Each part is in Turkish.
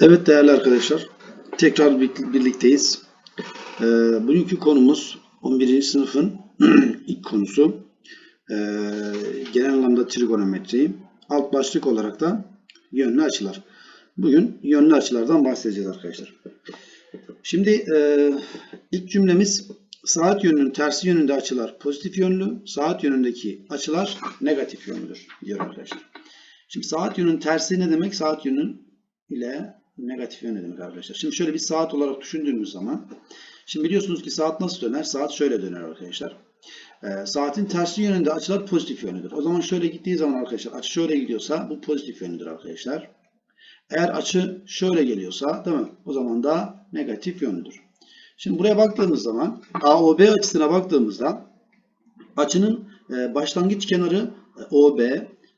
Evet değerli arkadaşlar, tekrar bir- birlikteyiz. Ee, bugünkü konumuz 11. sınıfın ilk konusu. Ee, genel anlamda trigonometri. Alt başlık olarak da yönlü açılar. Bugün yönlü açılardan bahsedeceğiz arkadaşlar. Şimdi e, ilk cümlemiz saat yönünün tersi yönünde açılar pozitif yönlü, saat yönündeki açılar negatif yönlüdür diyor arkadaşlar. Şimdi saat yönünün tersi ne demek? Saat yönünün ile negatif yön ne demek arkadaşlar? Şimdi şöyle bir saat olarak düşündüğümüz zaman şimdi biliyorsunuz ki saat nasıl döner? Saat şöyle döner arkadaşlar. Ee, saatin tersi yönünde açılar pozitif yönlüdür. O zaman şöyle gittiği zaman arkadaşlar açı şöyle gidiyorsa bu pozitif yönlüdür arkadaşlar. Eğer açı şöyle geliyorsa değil mi? O zaman da negatif yönlüdür. Şimdi buraya baktığımız zaman AOB açısına baktığımızda açının e, başlangıç kenarı e, OB,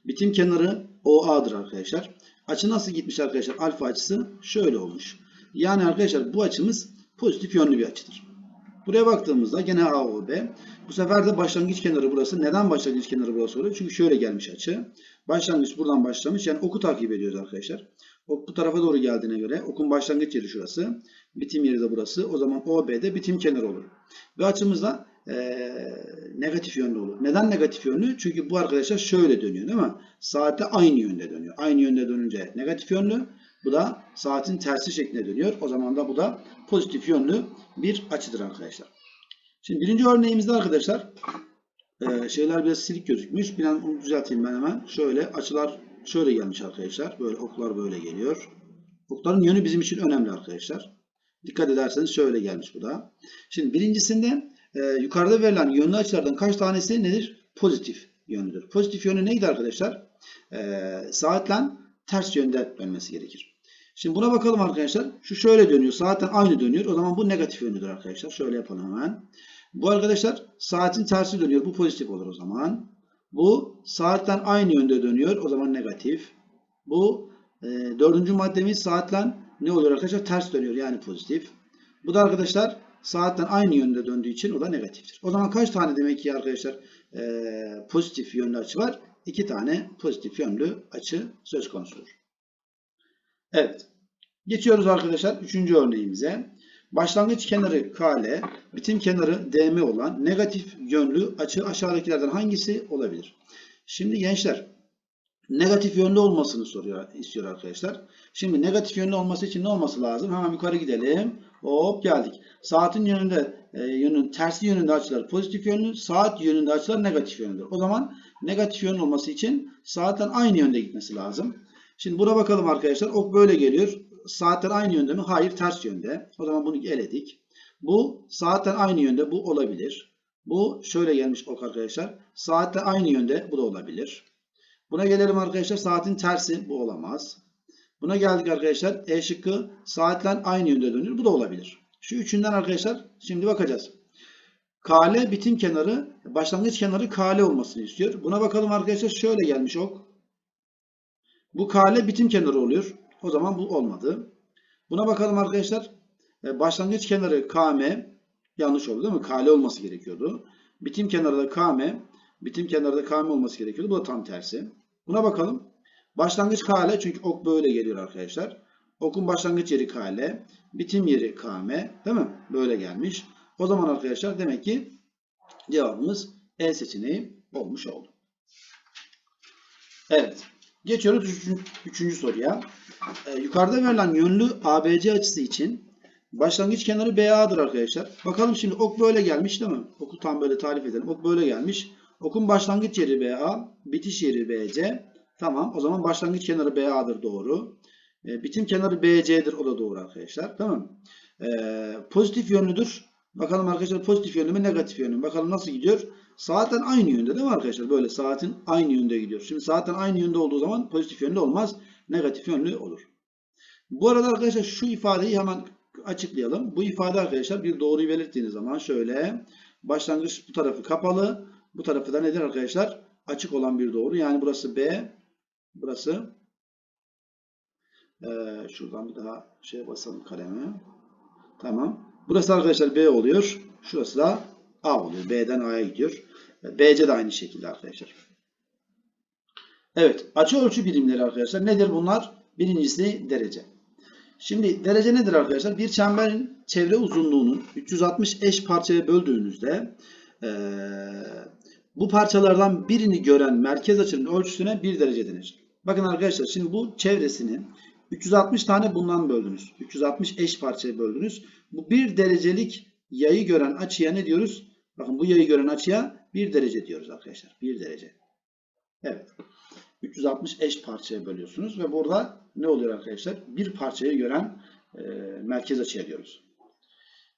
bitim kenarı OA'dır arkadaşlar. Açı nasıl gitmiş arkadaşlar? Alfa açısı şöyle olmuş. Yani arkadaşlar bu açımız pozitif yönlü bir açıdır. Buraya baktığımızda gene AOB. Bu sefer de başlangıç kenarı burası. Neden başlangıç kenarı burası oluyor? Çünkü şöyle gelmiş açı. Başlangıç buradan başlamış. Yani oku takip ediyoruz arkadaşlar. Ok bu tarafa doğru geldiğine göre okun başlangıç yeri şurası. Bitim yeri de burası. O zaman OB'de bitim kenarı olur. Ve açımız eee, negatif yönlü olur. Neden negatif yönlü? Çünkü bu arkadaşlar şöyle dönüyor değil mi? Saatte aynı yönde dönüyor. Aynı yönde dönünce negatif yönlü. Bu da saatin tersi şeklinde dönüyor. O zaman da bu da pozitif yönlü bir açıdır arkadaşlar. Şimdi birinci örneğimizde arkadaşlar eee, şeyler biraz silik gözükmüş. Bir an onu düzelteyim ben hemen. Şöyle açılar şöyle gelmiş arkadaşlar. Böyle oklar böyle geliyor. Okların yönü bizim için önemli arkadaşlar. Dikkat ederseniz şöyle gelmiş bu da. Şimdi birincisinde e, yukarıda verilen yönlü açılardan kaç tanesi nedir? Pozitif yönlüdür. Pozitif yönü neydi arkadaşlar? E, saatle ters yönde dönmesi gerekir. Şimdi buna bakalım arkadaşlar. Şu şöyle dönüyor. Saatten aynı dönüyor. O zaman bu negatif yönlüdür arkadaşlar. Şöyle yapalım hemen. Bu arkadaşlar saatin tersi dönüyor. Bu pozitif olur o zaman. Bu saatten aynı yönde dönüyor. O zaman negatif. Bu e, dördüncü maddemiz saatle ne oluyor arkadaşlar? Ters dönüyor yani pozitif. Bu da arkadaşlar saatten aynı yönde döndüğü için o da negatiftir. O zaman kaç tane demek ki arkadaşlar e, pozitif yönlü açı var? İki tane pozitif yönlü açı söz konusudur. Evet. Geçiyoruz arkadaşlar üçüncü örneğimize. Başlangıç kenarı KL, bitim kenarı DM olan negatif yönlü açı aşağıdakilerden hangisi olabilir? Şimdi gençler negatif yönlü olmasını soruyor, istiyor arkadaşlar. Şimdi negatif yönlü olması için ne olması lazım? Hemen yukarı gidelim. Hop geldik. Saatin yönünde e, yönün tersi yönünde açılar pozitif yönlü, saat yönünde açılar negatif yönlüdür. O zaman negatif yönlü olması için saatten aynı yönde gitmesi lazım. Şimdi buna bakalım arkadaşlar. Ok böyle geliyor. Saatten aynı yönde mi? Hayır, ters yönde. O zaman bunu eledik. Bu saatten aynı yönde. Bu olabilir. Bu şöyle gelmiş ok arkadaşlar. Saatte aynı yönde. Bu da olabilir. Buna gelelim arkadaşlar. Saatin tersi. Bu olamaz. Buna geldik arkadaşlar. E şıkkı saatle aynı yönde dönüyor. Bu da olabilir. Şu üçünden arkadaşlar şimdi bakacağız. Kale bitim kenarı, başlangıç kenarı kale olmasını istiyor. Buna bakalım arkadaşlar. Şöyle gelmiş ok. Bu kale bitim kenarı oluyor. O zaman bu olmadı. Buna bakalım arkadaşlar. E, Başlangıç kenarı KM yanlış oldu değil mi? Kale olması gerekiyordu. Bitim kenarı da KM. Bitim kenarı da KM olması gerekiyordu. Bu da tam tersi. Buna bakalım. Başlangıç kale çünkü ok böyle geliyor arkadaşlar. Okun başlangıç yeri kale. Bitim yeri KM. Değil mi? Böyle gelmiş. O zaman arkadaşlar demek ki cevabımız E seçeneği olmuş oldu. Evet. Geçiyoruz üçüncü, üçüncü soruya. Ee, yukarıda verilen yönlü ABC açısı için başlangıç kenarı BA'dır arkadaşlar. Bakalım şimdi ok böyle gelmiş değil mi? Oku tam böyle tarif edelim. Ok böyle gelmiş. Okun başlangıç yeri BA, bitiş yeri BC. Tamam. O zaman başlangıç kenarı BA'dır doğru. Ee, bitim kenarı BC'dir. O da doğru arkadaşlar. Tamam. Ee, pozitif yönlüdür. Bakalım arkadaşlar pozitif yönlü mü negatif yönlü mü? Bakalım nasıl gidiyor? Saatten aynı yönde değil mi arkadaşlar? Böyle saatin aynı yönde gidiyor. Şimdi saatten aynı yönde olduğu zaman pozitif yönlü olmaz. Negatif yönlü olur. Bu arada arkadaşlar şu ifadeyi hemen açıklayalım. Bu ifade arkadaşlar bir doğruyu belirttiğiniz zaman şöyle başlangıç bu tarafı kapalı. Bu tarafı da nedir arkadaşlar? Açık olan bir doğru. Yani burası B. Burası ee, şuradan bir daha şey basalım kaleme. Tamam. Burası arkadaşlar B oluyor. Şurası da A oluyor. B'den A'ya gidiyor. BC de aynı şekilde arkadaşlar. Evet. Açı ölçü birimleri arkadaşlar. Nedir bunlar? Birincisi derece. Şimdi derece nedir arkadaşlar? Bir çemberin çevre uzunluğunun 360 eş parçaya böldüğünüzde eee, bu parçalardan birini gören merkez açının ölçüsüne bir derece denir. Bakın arkadaşlar şimdi bu çevresini 360 tane bundan böldünüz. 360 eş parçaya böldünüz. Bu bir derecelik yayı gören açıya ne diyoruz? Bakın bu yayı gören açıya bir derece diyoruz arkadaşlar. Bir derece. Evet. 360 eş parçaya bölüyorsunuz ve burada ne oluyor arkadaşlar? Bir parçayı gören e, merkez açıya diyoruz.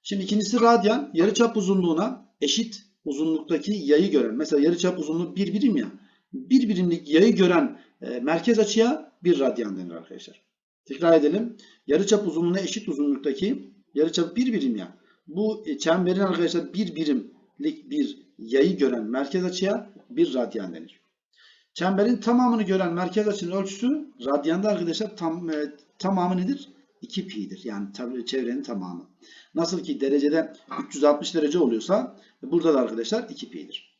Şimdi ikincisi radyan yarıçap uzunluğuna eşit uzunluktaki yayı gören. Mesela yarıçap uzunluğu bir birim ya. Bir birimlik yayı gören e, merkez açıya bir radyan denir arkadaşlar. Tekrar edelim. Yarıçap uzunluğuna eşit uzunluktaki yarıçap bir birim ya. Bu e, çemberin arkadaşlar bir birimlik bir yayı gören merkez açıya bir radyan denir. Çemberin tamamını gören merkez açının ölçüsü radyanda arkadaşlar tam, e, tamamı nedir? 2 pi'dir. Yani çevrenin tamamı. Nasıl ki derecede 360 derece oluyorsa burada da arkadaşlar 2 pi'dir.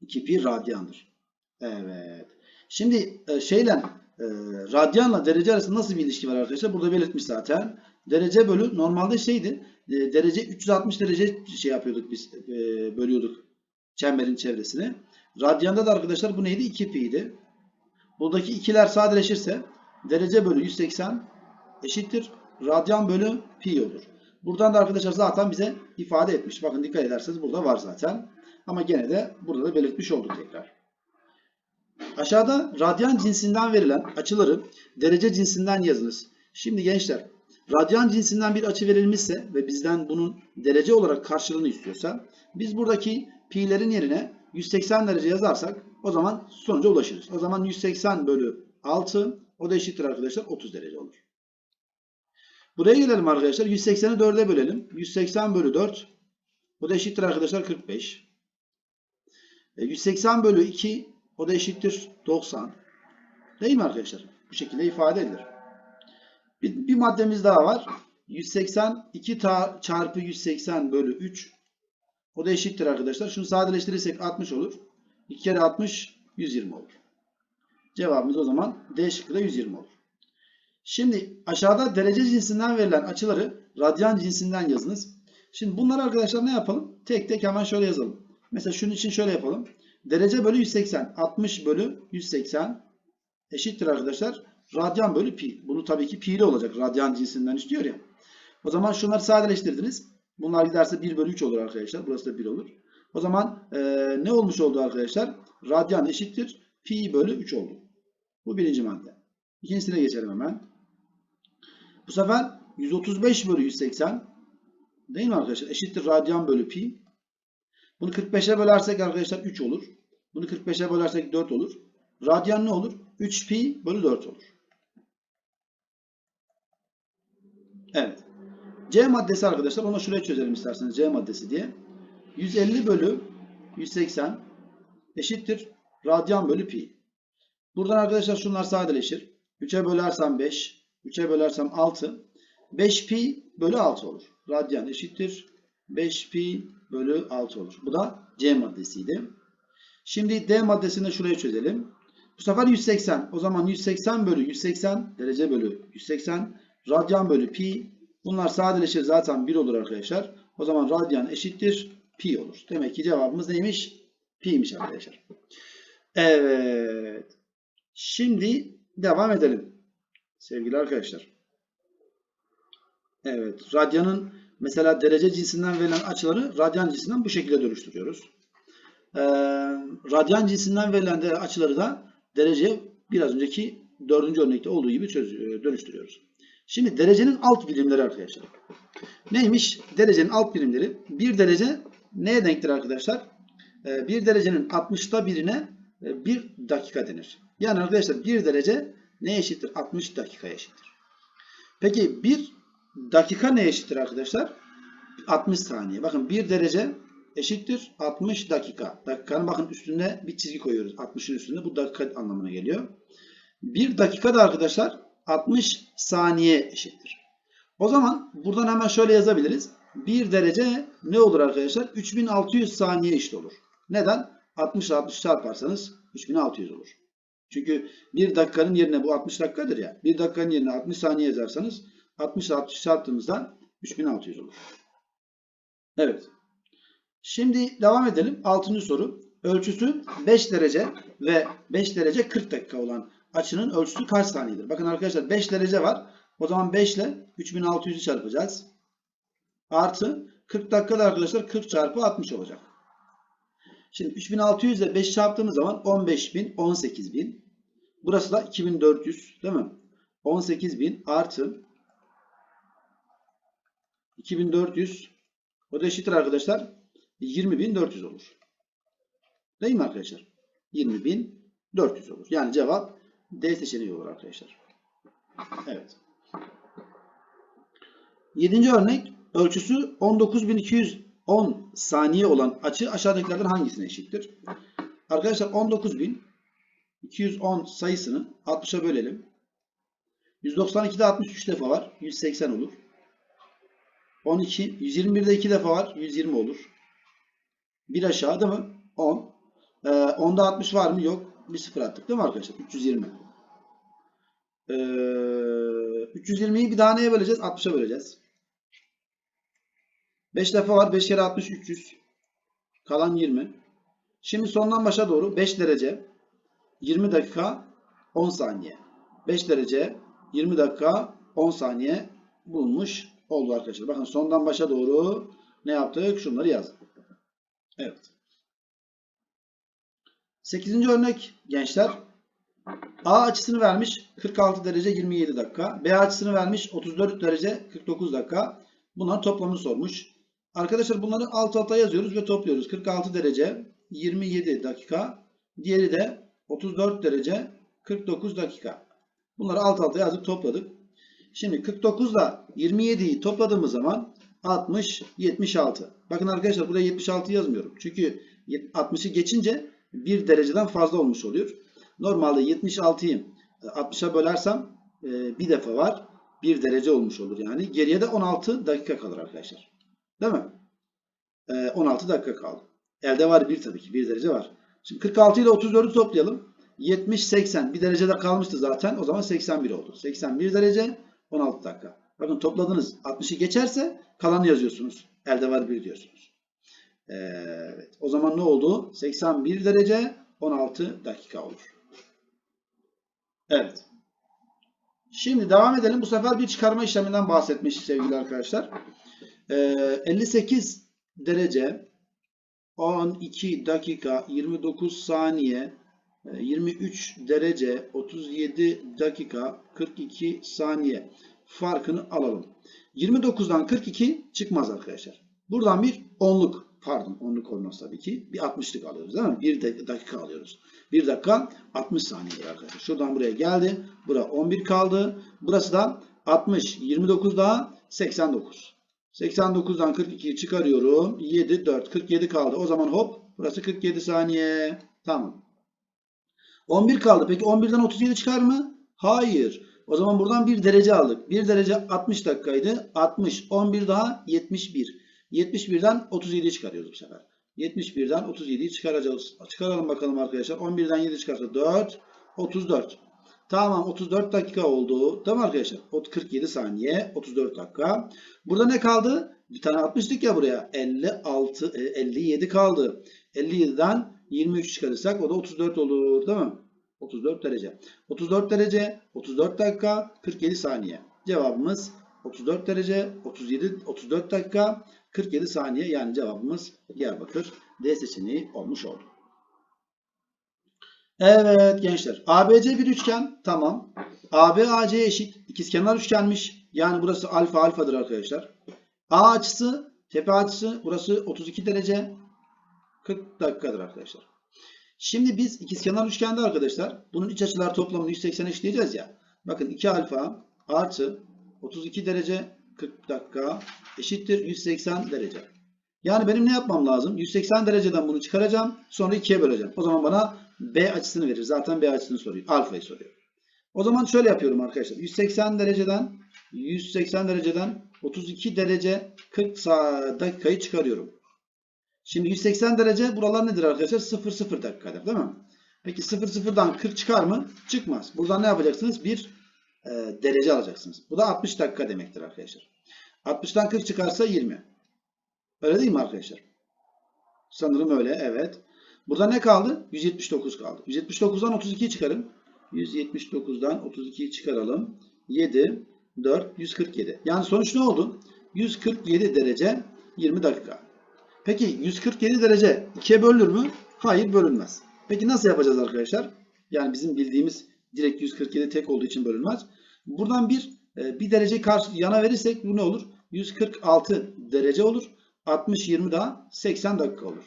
2 pi radyandır. Evet. Şimdi e, şeyle e, radyanla derece arasında nasıl bir ilişki var arkadaşlar? Burada belirtmiş zaten. Derece bölü normalde şeydi. e, derece 360 derece şey yapıyorduk biz e, bölüyorduk çemberin çevresini. Radyanda da arkadaşlar bu neydi? 2 pi'ydi. Buradaki ikiler sadeleşirse derece bölü 180 eşittir. Radyan bölü pi olur. Buradan da arkadaşlar zaten bize ifade etmiş. Bakın dikkat ederseniz burada var zaten. Ama gene de burada da belirtmiş olduk tekrar. Aşağıda radyan cinsinden verilen açıları derece cinsinden yazınız. Şimdi gençler radyan cinsinden bir açı verilmişse ve bizden bunun derece olarak karşılığını istiyorsa biz buradaki pi'lerin yerine 180 derece yazarsak o zaman sonuca ulaşırız. O zaman 180 bölü 6 o da eşittir arkadaşlar 30 derece olur. Buraya gelelim arkadaşlar. 180'i 4'e bölelim. 180 bölü 4 o da eşittir arkadaşlar 45. E, 180 bölü 2 o da eşittir 90. Değil mi arkadaşlar? Bu şekilde ifade edilir. Bir, bir maddemiz daha var. 182 ta- çarpı 180 bölü 3 o da eşittir arkadaşlar. Şunu sadeleştirirsek 60 olur. 2 kere 60 120 olur. Cevabımız o zaman D şıkkı da 120 olur. Şimdi aşağıda derece cinsinden verilen açıları radyan cinsinden yazınız. Şimdi bunları arkadaşlar ne yapalım? Tek tek hemen şöyle yazalım. Mesela şunun için şöyle yapalım. Derece bölü 180. 60 bölü 180 eşittir arkadaşlar. Radyan bölü pi. Bunu tabii ki pi'li olacak. Radyan cinsinden istiyor ya. O zaman şunları sadeleştirdiniz. Bunlar giderse 1 bölü 3 olur arkadaşlar. Burası da 1 olur. O zaman e, ne olmuş oldu arkadaşlar? Radyan eşittir. Pi bölü 3 oldu. Bu birinci madde. İkincisine geçelim hemen. Bu sefer 135 bölü 180 değil mi arkadaşlar? Eşittir radyan bölü pi. Bunu 45'e bölersek arkadaşlar 3 olur. Bunu 45'e bölersek 4 olur. Radyan ne olur? 3 pi bölü 4 olur. Evet. C maddesi arkadaşlar onu şuraya çözelim isterseniz C maddesi diye. 150 bölü 180 eşittir radyan bölü pi. Buradan arkadaşlar şunlar sadeleşir. 3'e bölersem 5, 3'e bölersem 6. 5 pi bölü 6 olur. Radyan eşittir 5 pi bölü 6 olur. Bu da C maddesiydi. Şimdi D maddesini şuraya çözelim. Bu sefer 180. O zaman 180 bölü 180 derece bölü 180 radyan bölü pi. Bunlar sadeleşir zaten 1 olur arkadaşlar. O zaman radyan eşittir pi olur. Demek ki cevabımız neymiş? Pi'ymiş arkadaşlar. Evet. Şimdi devam edelim. Sevgili arkadaşlar. Evet. Radyanın mesela derece cinsinden verilen açıları radyan cinsinden bu şekilde dönüştürüyoruz. Ee, radyan cinsinden verilen de açıları da dereceye biraz önceki dördüncü örnekte olduğu gibi çöz, e, dönüştürüyoruz. Şimdi derecenin alt birimleri arkadaşlar. Neymiş? Derecenin alt birimleri. Bir derece neye denktir arkadaşlar? Ee, bir derecenin 60'ta birine e, bir dakika denir. Yani arkadaşlar bir derece ne eşittir? 60 dakika eşittir. Peki bir dakika ne eşittir arkadaşlar? 60 saniye. Bakın bir derece eşittir 60 dakika. Dakikanın bakın üstünde bir çizgi koyuyoruz. 60'ın üstünde bu dakika anlamına geliyor. Bir dakika da arkadaşlar 60 saniye eşittir. O zaman buradan hemen şöyle yazabiliriz. Bir derece ne olur arkadaşlar? 3600 saniye eşit olur. Neden? 60 ile 60 çarparsanız 3600 olur. Çünkü bir dakikanın yerine bu 60 dakikadır ya. Bir dakikanın yerine 60 saniye yazarsanız 60 ile 60 çarptığımızda 3600 olur. Evet. Şimdi devam edelim. 6. soru. Ölçüsü 5 derece ve 5 derece 40 dakika olan açının ölçüsü kaç saniyedir? Bakın arkadaşlar 5 derece var. O zaman 5 ile 3600'ü çarpacağız. Artı 40 dakikada arkadaşlar 40 çarpı 60 olacak. Şimdi 3600 ile 5 çarptığımız zaman 15000, 18000. Burası da 2400 değil mi? 18000 artı 2400 o da eşittir arkadaşlar 20400 olur. Değil mi arkadaşlar? 20400 olur. Yani cevap D seçeneği olur arkadaşlar. Evet. Yedinci örnek ölçüsü 19210 saniye olan açı aşağıdakilerden hangisine eşittir? Arkadaşlar 19210 sayısını 60'a bölelim. 192'de 63 defa var. 180 olur. 12, 121'de 2 defa var. 120 olur. Bir aşağı değil mi? 10. Ee, 10'da 60 var mı? Yok. Bir sıfır attık değil mi arkadaşlar? 320. Ee, 320'yi bir daha neye böleceğiz? 60'a böleceğiz. 5 defa var. 5 kere 60 300. Kalan 20. Şimdi sondan başa doğru 5 derece 20 dakika 10 saniye. 5 derece 20 dakika 10 saniye bulmuş oldu arkadaşlar. Bakın sondan başa doğru ne yaptık? Şunları yazdık. Evet. 8. örnek gençler. A açısını vermiş 46 derece 27 dakika. B açısını vermiş 34 derece 49 dakika. Bunların toplamını sormuş. Arkadaşlar bunları alt alta yazıyoruz ve topluyoruz. 46 derece 27 dakika. Diğeri de 34 derece 49 dakika. Bunları alt alta yazıp topladık. Şimdi 49 ile 27'yi topladığımız zaman 60, 76. Bakın arkadaşlar buraya 76 yazmıyorum. Çünkü 60'ı geçince 1 dereceden fazla olmuş oluyor. Normalde 76'yı 60'a bölersem e, bir defa var. 1 derece olmuş olur yani. Geriye de 16 dakika kalır arkadaşlar. Değil mi? E, 16 dakika kaldı. Elde var 1 tabii ki. 1 derece var. Şimdi 46 ile 34'ü toplayalım. 70, 80. Bir derecede kalmıştı zaten. O zaman 81 oldu. 81 derece 16 dakika. Bakın topladınız. 60'ı geçerse kalanı yazıyorsunuz. Elde var 1 diyorsunuz. Evet. O zaman ne oldu? 81 derece 16 dakika olur. Evet. Şimdi devam edelim. Bu sefer bir çıkarma işleminden bahsetmiş sevgili arkadaşlar. Ee, 58 derece 12 dakika 29 saniye 23 derece 37 dakika 42 saniye farkını alalım. 29'dan 42 çıkmaz arkadaşlar. Buradan bir onluk pardon onluk olmaz tabii ki. Bir 60'lık alıyoruz değil mi? 1 dakika alıyoruz. 1 dakika 60 saniye arkadaşlar. Şuradan buraya geldi. Bura 11 kaldı. Burası da 60. 29 daha 89. 89'dan 42'yi çıkarıyorum. 7, 4, 47 kaldı. O zaman hop burası 47 saniye. Tamam. 11 kaldı. Peki 11'den 37 çıkar mı? Hayır. O zaman buradan 1 derece aldık. 1 derece 60 dakikaydı. 60. 11 daha 71. 71'den 37 çıkarıyoruz bu sefer. 71'den 37'yi çıkaracağız. Çıkaralım bakalım arkadaşlar. 11'den 7 çıkarsa 4. 34. Tamam 34 dakika oldu. Tamam arkadaşlar. 47 saniye. 34 dakika. Burada ne kaldı? Bir tane atmıştık ya buraya. 56, 57 kaldı. 57'den 23 çıkarırsak o da 34 olur. Değil mi? 34 derece. 34 derece, 34 dakika, 47 saniye. Cevabımız 34 derece, 37, 34 dakika, 47 saniye. Yani cevabımız Diyarbakır D seçeneği olmuş oldu. Evet gençler. ABC bir üçgen. Tamam. AB AC'ye eşit. İkizkenar üçgenmiş. Yani burası alfa alfadır arkadaşlar. A açısı, tepe açısı burası 32 derece 40 dakikadır arkadaşlar. Şimdi biz ikizkenar üçgende arkadaşlar bunun iç açılar toplamını 180 eşitleyeceğiz ya. Bakın 2 alfa artı 32 derece 40 dakika eşittir 180 derece. Yani benim ne yapmam lazım? 180 dereceden bunu çıkaracağım. Sonra 2'ye böleceğim. O zaman bana B açısını verir. Zaten B açısını soruyor. Alfayı soruyor. O zaman şöyle yapıyorum arkadaşlar. 180 dereceden 180 dereceden 32 derece 40 dakikayı çıkarıyorum. Şimdi 180 derece buralar nedir arkadaşlar? 0 0 dakikadır değil mi? Peki 0 sıfırdan 40 çıkar mı? Çıkmaz. Buradan ne yapacaksınız? Bir e, derece alacaksınız. Bu da 60 dakika demektir arkadaşlar. 60'tan 40 çıkarsa 20. Öyle değil mi arkadaşlar? Sanırım öyle. Evet. Burada ne kaldı? 179 kaldı. 179'dan 32'yi çıkarın. 179'dan 32'yi çıkaralım. 7, 4, 147. Yani sonuç ne oldu? 147 derece 20 dakika. Peki 147 derece 2'ye bölünür mü? Hayır bölünmez. Peki nasıl yapacağız arkadaşlar? Yani bizim bildiğimiz direkt 147 tek olduğu için bölünmez. Buradan bir e, bir derece karşı yana verirsek bu ne olur? 146 derece olur. 60 20 daha 80 dakika olur.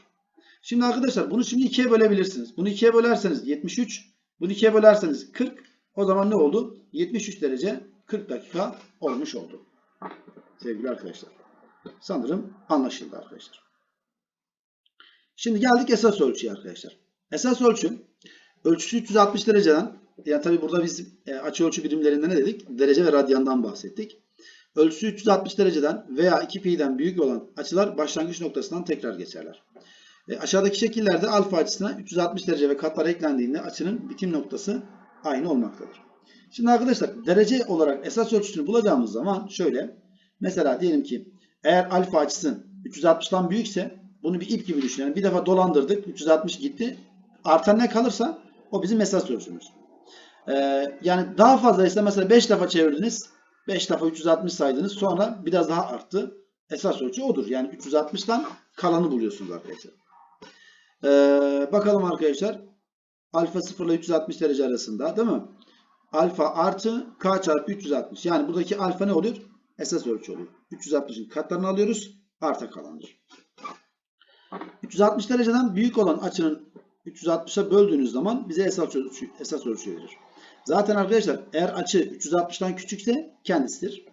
Şimdi arkadaşlar bunu şimdi ikiye bölebilirsiniz. Bunu ikiye bölerseniz 73, bunu ikiye bölerseniz 40. O zaman ne oldu? 73 derece 40 dakika olmuş oldu. Sevgili arkadaşlar. Sanırım anlaşıldı arkadaşlar. Şimdi geldik esas ölçüye arkadaşlar. Esas ölçü ölçüsü 360 dereceden yani tabi burada biz e, açı ölçü birimlerinde ne dedik? Derece ve radyandan bahsettik. Ölçüsü 360 dereceden veya 2 pi'den büyük olan açılar başlangıç noktasından tekrar geçerler. E, aşağıdaki şekillerde alfa açısına 360 derece ve katlar eklendiğinde açının bitim noktası aynı olmaktadır. Şimdi arkadaşlar derece olarak esas ölçüsünü bulacağımız zaman şöyle. Mesela diyelim ki eğer alfa açısı 360'tan büyükse bunu bir ip gibi düşünelim. Bir defa dolandırdık 360 gitti. Artan ne kalırsa o bizim esas ölçümüz. Ee, yani daha fazlaysa mesela 5 defa çevirdiniz. 5 defa 360 saydınız. Sonra biraz daha arttı. Esas ölçü odur. Yani 360'tan kalanı buluyorsunuz arkadaşlar. Ee, bakalım arkadaşlar. Alfa 0 ile 360 derece arasında değil mi? Alfa artı k çarpı 360. Yani buradaki alfa ne oluyor? Esas ölçü oluyor. 360'ın katlarını alıyoruz. Arta kalandır. 360 dereceden büyük olan açının 360'a böldüğünüz zaman bize esas ölçü, esas ölçü verir. Zaten arkadaşlar eğer açı 360'tan küçükse kendisidir.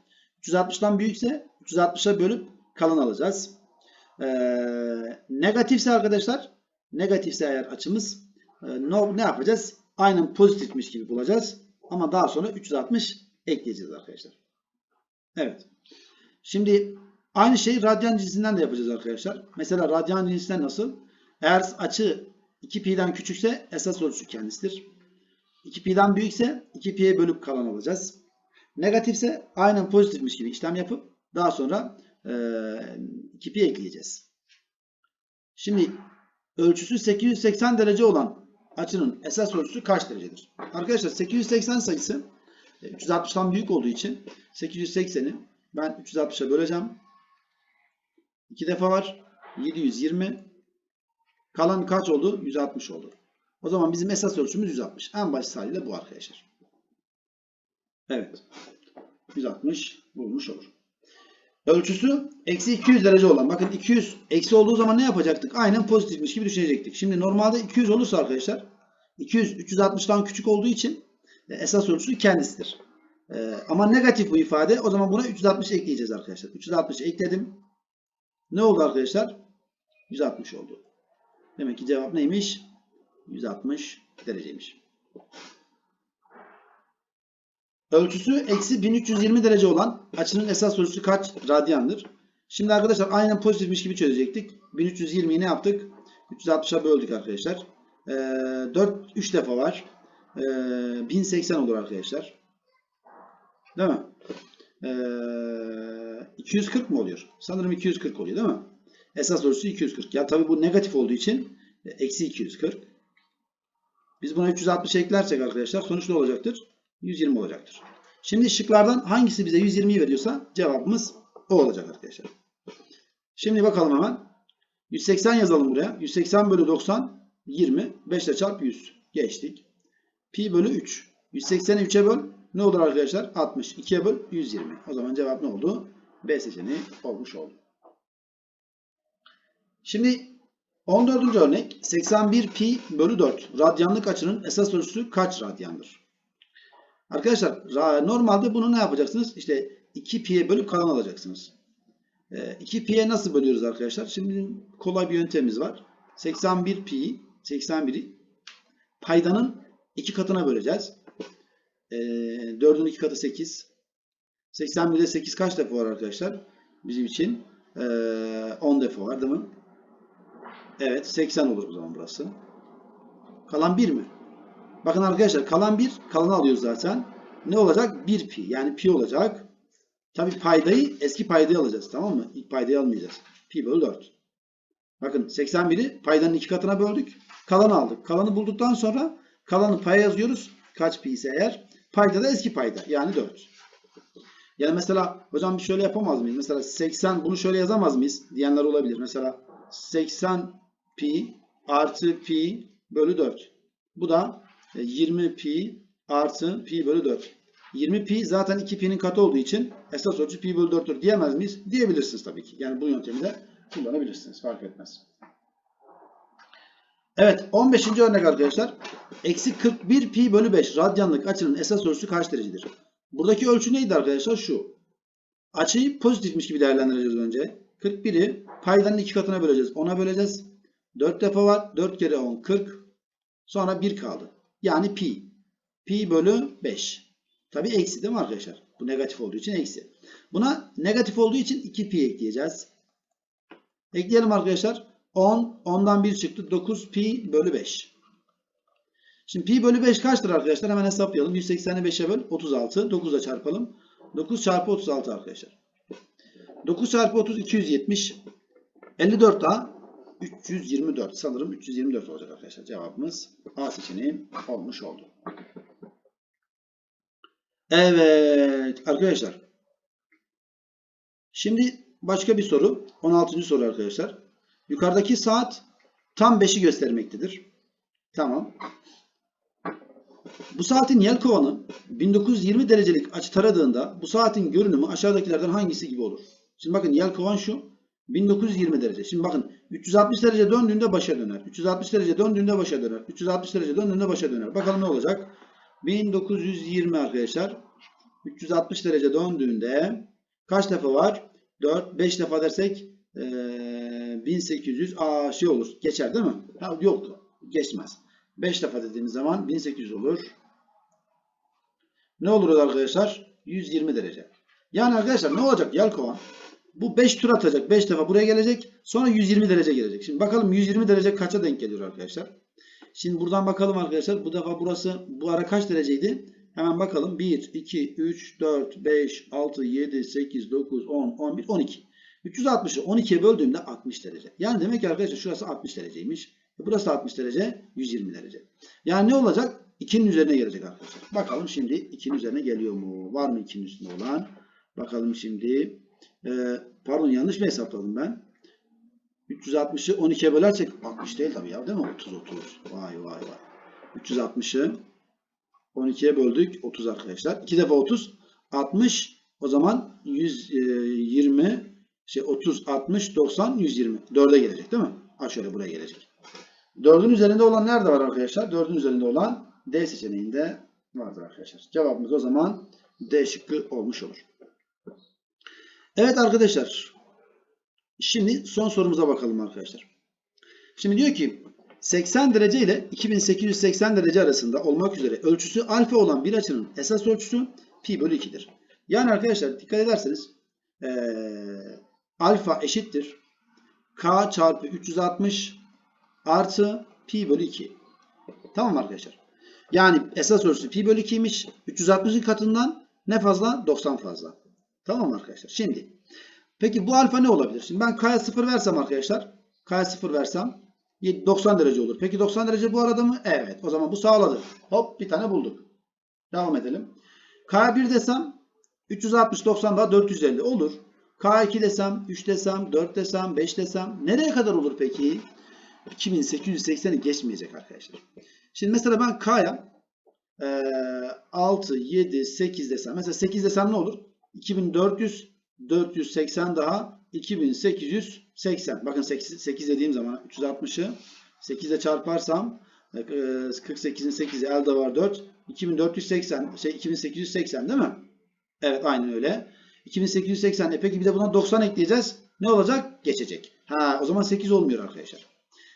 360'tan büyükse 360'a bölüp kalan alacağız. Ee, negatifse arkadaşlar negatifse eğer açımız e, ne, yapacağız? Aynen pozitifmiş gibi bulacağız. Ama daha sonra 360 ekleyeceğiz arkadaşlar. Evet. Şimdi aynı şeyi radyan cinsinden de yapacağız arkadaşlar. Mesela radyan cinsinden nasıl? Eğer açı 2pi'den küçükse esas ölçü kendisidir. 2pi'den büyükse 2pi'ye bölüp kalan alacağız. Negatifse aynen pozitifmiş gibi işlem yapıp daha sonra e, 2pi ekleyeceğiz. Şimdi ölçüsü 880 derece olan açının esas ölçüsü kaç derecedir? Arkadaşlar 880 sayısı 360'tan büyük olduğu için 880'i ben 360'a böleceğim. 2 defa var. 720. Kalan kaç oldu? 160 oldu. O zaman bizim esas ölçümüz 160. En baş haliyle bu arkadaşlar. Evet. 160 bulmuş olur. Ölçüsü eksi 200 derece olan. Bakın 200 eksi olduğu zaman ne yapacaktık? Aynen pozitifmiş gibi düşünecektik. Şimdi normalde 200 olursa arkadaşlar 200 360'tan küçük olduğu için e, esas ölçüsü kendisidir. Ee, ama negatif bu ifade. O zaman buna 360 ekleyeceğiz arkadaşlar. 360 ekledim. Ne oldu arkadaşlar? 160 oldu. Demek ki cevap neymiş? 160 dereceymiş. Ölçüsü eksi 1320 derece olan açının esas ölçüsü kaç radyandır? Şimdi arkadaşlar aynen pozitifmiş gibi çözecektik. 1320'yi ne yaptık? 360'a böldük arkadaşlar. Ee, 4 3 defa var. Ee, 1080 olur arkadaşlar. Değil mi? Ee, 240 mı oluyor? Sanırım 240 oluyor değil mi? Esas ölçüsü 240. Ya tabii bu negatif olduğu için e, eksi 240. Biz buna 360 eklersek arkadaşlar sonuç ne olacaktır? 120 olacaktır. Şimdi şıklardan hangisi bize 120'yi veriyorsa cevabımız o olacak arkadaşlar. Şimdi bakalım hemen. 180 yazalım buraya. 180 bölü 90 20. 5 ile çarp 100. Geçtik. Pi bölü 3. 180'i 3'e böl. Ne olur arkadaşlar? 60. 2'ye böl 120. O zaman cevap ne oldu? B seçeneği olmuş oldu. Şimdi 14. örnek 81 pi bölü 4 radyanlık açının esas ölçüsü kaç radyandır? Arkadaşlar normalde bunu ne yapacaksınız? İşte 2 pi'ye bölüp kalan alacaksınız. 2 pi'ye nasıl bölüyoruz arkadaşlar? Şimdi kolay bir yöntemimiz var. 81 pi 81'i paydanın iki katına böleceğiz. 4'ün 2 katı 8. 81'de 8 kaç defa var arkadaşlar? Bizim için 10 defa var değil mi? Evet 80 olur o zaman burası. Kalan 1 mi? Bakın arkadaşlar kalan 1 kalanı alıyoruz zaten. Ne olacak? 1 pi. Yani pi olacak. Tabi paydayı eski paydayı alacağız. Tamam mı? İlk paydayı almayacağız. Pi bölü 4. Bakın 81'i paydanın iki katına böldük. Kalanı aldık. Kalanı bulduktan sonra kalanı paya yazıyoruz. Kaç pi ise eğer. Payda da eski payda. Yani 4. Yani mesela hocam bir şöyle yapamaz mıyız? Mesela 80 bunu şöyle yazamaz mıyız? Diyenler olabilir. Mesela 80 pi artı pi bölü 4. Bu da e, 20 pi artı pi bölü 4. 20 pi zaten 2 pi'nin katı olduğu için esas ölçü pi bölü 4'tür diyemez miyiz? Diyebilirsiniz tabii ki. Yani bu yöntemi de kullanabilirsiniz. Fark etmez. Evet 15. örnek arkadaşlar. Eksi 41 pi bölü 5 radyanlık açının esas ölçüsü kaç derecedir? Buradaki ölçü neydi arkadaşlar? Şu. Açıyı pozitifmiş gibi değerlendireceğiz önce. 41'i paydanın iki katına böleceğiz. 10'a böleceğiz. 4 defa var. 4 kere 10 40. Sonra 1 kaldı. Yani pi. Pi bölü 5. Tabi eksi değil mi arkadaşlar? Bu negatif olduğu için eksi. Buna negatif olduğu için 2 pi ekleyeceğiz. Ekleyelim arkadaşlar. 10, 10'dan 1 çıktı. 9 pi bölü 5. Şimdi pi bölü 5 kaçtır arkadaşlar? Hemen hesaplayalım. 180'i 5'e böl. 36. 9'a çarpalım. 9 çarpı 36 arkadaşlar. 9 çarpı 30 270. 54 daha 324. Sanırım 324 olacak arkadaşlar. Cevabımız A seçeneği olmuş oldu. Evet arkadaşlar. Şimdi başka bir soru. 16. soru arkadaşlar. Yukarıdaki saat tam 5'i göstermektedir. Tamam. Bu saatin yelkovanı 1920 derecelik açı taradığında bu saatin görünümü aşağıdakilerden hangisi gibi olur? Şimdi bakın yelkovan şu. 1920 derece. Şimdi bakın 360 derece döndüğünde başa döner. 360 derece döndüğünde başa döner. 360 derece döndüğünde başa döner. Bakalım ne olacak? 1920 arkadaşlar. 360 derece döndüğünde kaç defa var? 4, 5 defa dersek ee, 1800 aa şey olur. Geçer değil mi? Ha, yok. Geçmez. 5 defa dediğimiz zaman 1800 olur. Ne olur arkadaşlar? 120 derece. Yani arkadaşlar ne olacak yelkovan? Bu 5 tur atacak. 5 defa buraya gelecek. Sonra 120 derece gelecek. Şimdi bakalım 120 derece kaça denk geliyor arkadaşlar? Şimdi buradan bakalım arkadaşlar. Bu defa burası bu ara kaç dereceydi? Hemen bakalım. 1, 2, 3, 4, 5, 6, 7, 8, 9, 10, 11, 12. 360'ı 12'ye böldüğümde 60 derece. Yani demek ki arkadaşlar şurası 60 dereceymiş. Burası 60 derece, 120 derece. Yani ne olacak? 2'nin üzerine gelecek arkadaşlar. Bakalım şimdi 2'nin üzerine geliyor mu? Var mı 2'nin üstünde olan? Bakalım şimdi. Ee, pardon yanlış mı hesapladım ben? 360'ı 12'ye bölersek 60 değil tabii ya değil mi? 30 30. Vay vay vay. 360'ı 12'ye böldük 30 arkadaşlar. 2 defa 30 60 o zaman 120 şey 30 60 90 120. 4'e gelecek değil mi? Şöyle buraya gelecek. 4'ün üzerinde olan nerede var arkadaşlar? 4'ün üzerinde olan D seçeneğinde vardır arkadaşlar. Cevabımız o zaman D şıkkı olmuş olur. Evet arkadaşlar. Şimdi son sorumuza bakalım arkadaşlar. Şimdi diyor ki 80 derece ile 2880 derece arasında olmak üzere ölçüsü alfa olan bir açının esas ölçüsü pi bölü 2'dir. Yani arkadaşlar dikkat ederseniz ee, alfa eşittir k çarpı 360 artı pi bölü 2. Tamam arkadaşlar? Yani esas ölçüsü pi bölü 2'ymiş. 360'ın katından ne fazla? 90 fazla. Tamam arkadaşlar? Şimdi peki bu alfa ne olabilir? Şimdi ben k'ya 0 versem arkadaşlar. K'ya 0 versem 90 derece olur. Peki 90 derece bu arada mı? Evet. O zaman bu sağladı. Hop bir tane bulduk. Devam edelim. K'ya 1 desem 360 90 daha 450 olur. K2 desem, 3 desem, 4 desem, 5 desem nereye kadar olur peki? 2880'i geçmeyecek arkadaşlar. Şimdi mesela ben K'ya e, 6, 7, 8 desem. Mesela 8 desem ne olur? 2400, 480 daha 2880. Bakın 8, 8 dediğim zaman 360'ı 8 ile çarparsam 48'in 8'i elde var 4. 2480 şey 2880 değil mi? Evet aynen öyle. 2880. E peki bir de buna 90 ekleyeceğiz. Ne olacak? Geçecek. Ha o zaman 8 olmuyor arkadaşlar.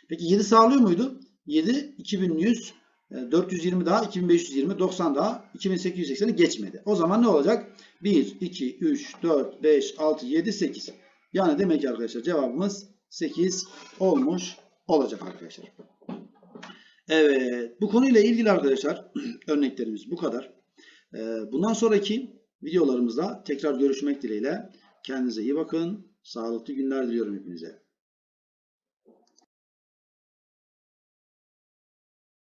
Peki 7 sağlıyor muydu? 7 2100 420 daha 2520 90 daha 2880'i geçmedi. O zaman ne olacak? 1 2 3 4 5 6 7 8. Yani demek ki arkadaşlar cevabımız 8 olmuş olacak arkadaşlar. Evet, bu konuyla ilgili arkadaşlar örneklerimiz bu kadar. Ee, bundan sonraki videolarımızda tekrar görüşmek dileğiyle. Kendinize iyi bakın. Sağlıklı günler diliyorum hepinize.